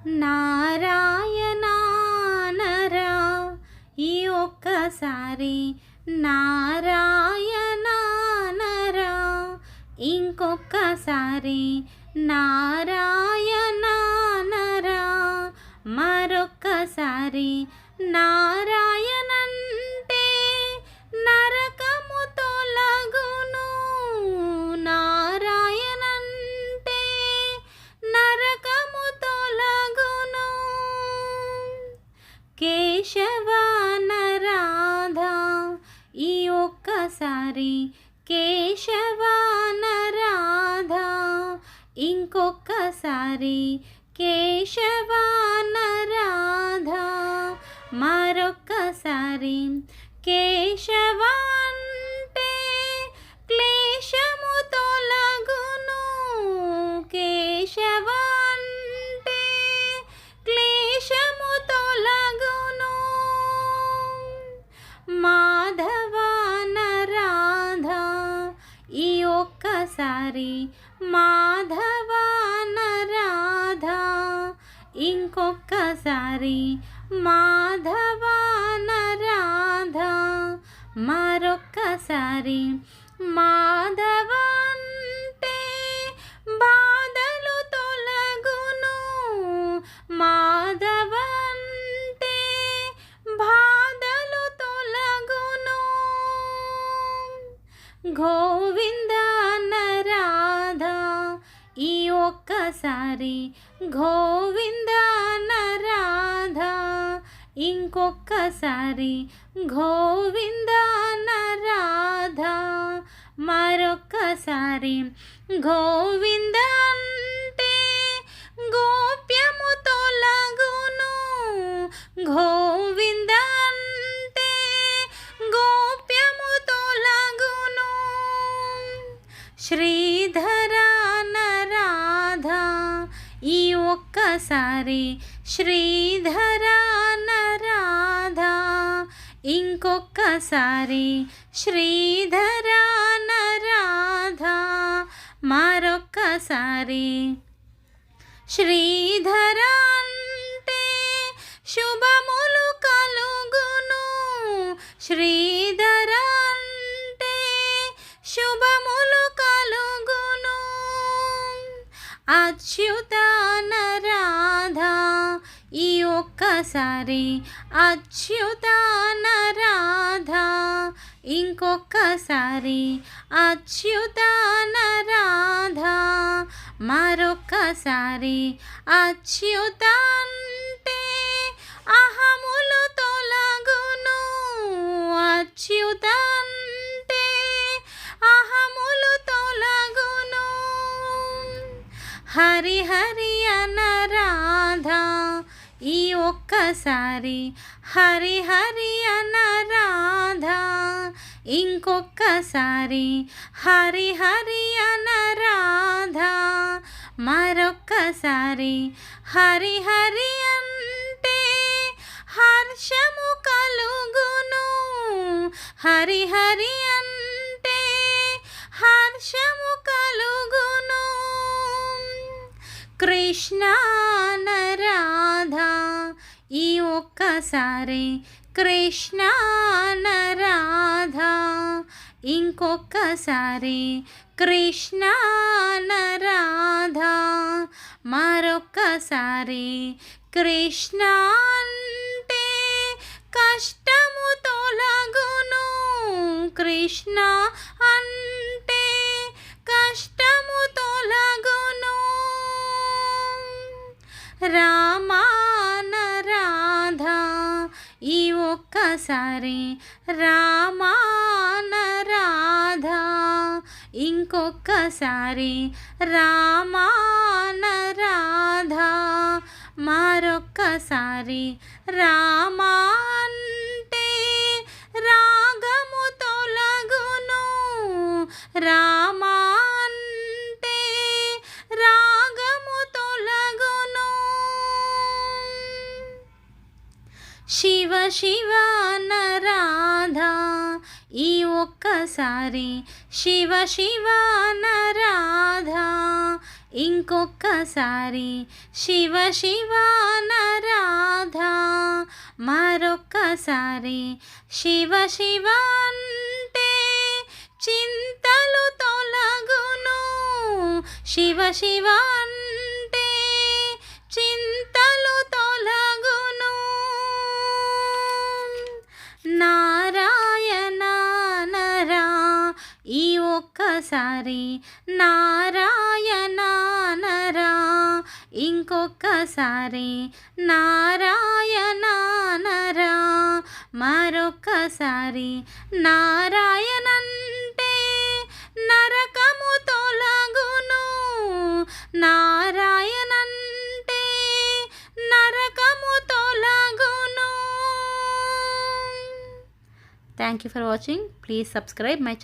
నారాయణరా ఈ ఒక్కసారి నారాయణరా ఇంకొక్కసారి నారాయణరా మరొక్కసారి నారాయణ కేశవానరాధా ఈ ఒక్కసారి కేశవానరాధా ఇంకొక్కసారి కేశవానరాధా మరొక్కసారి కేశవాంటే ఒక్కసారి మాధవానరాధా ఇంకొక్కసారి మాధవానరాధా మరొక్కసారి మాధవంటే బాధలు తొలగును. మాధవంటే బాధలు తొలగును. గోవింద ఒక్కసారి గోవింద నరాధా. ఇంకొక్కసారి గోవింద నరాధా. మరొక్కసారి గోవింద అంటే గో ఒక్కసారి శ్రీధర నరాధా. ఇంకొక్కసారి. శ్రీధర నరాధా. మరొక్కసారి. శ్రీధర అంటే శుభములు కలుగును. శ్రీ ఒక్కసారి అచ్యుత రాధా ఇంకొక్కసారి అచ్యుత రాధా మరొక్కసారి అచ్యుత ఒక్కసారి హరి హరి అనరాధా ఇంకొక్కసారి హరి హరి అనరాధా మరొక్కసారి హరి హరి అంటే హర్షము కలుగును. హరి హరి అంటే హర్షము కలుగును. కృష్ణ ఒక్కసారి కృష్ణ నరాధా. ఇంకొక్కసారి కృష్ణ నరాధా. మరొక్కసారి కృష్ణ అంటే కష్టము తొలగును. కృష్ణ అంటే కష్టము తొలగును. రా ఈ రాధా ఇంకొకసారి ఇంకొక్కసారి రామానరాధా మరొక్కసారి రామా అంటే శివ శివ నరాధా. ఈ ఒక్కసారి శివ శివ నరాధా. ఇంకొక్కసారి శివ శివ నరాధా. మరొక్కసారి శివ శివ అంటే చింతలు తొలగును. శివ శివ ఒక్కసారి నారాయణ నరా. ఇంకొక్కసారి నారాయణ నరా. మరొక్కసారి నారాయణంటే నరకము తొలగును. నారాయణంటే నరకము తొలగును. Thank you for watching please subscribe my channel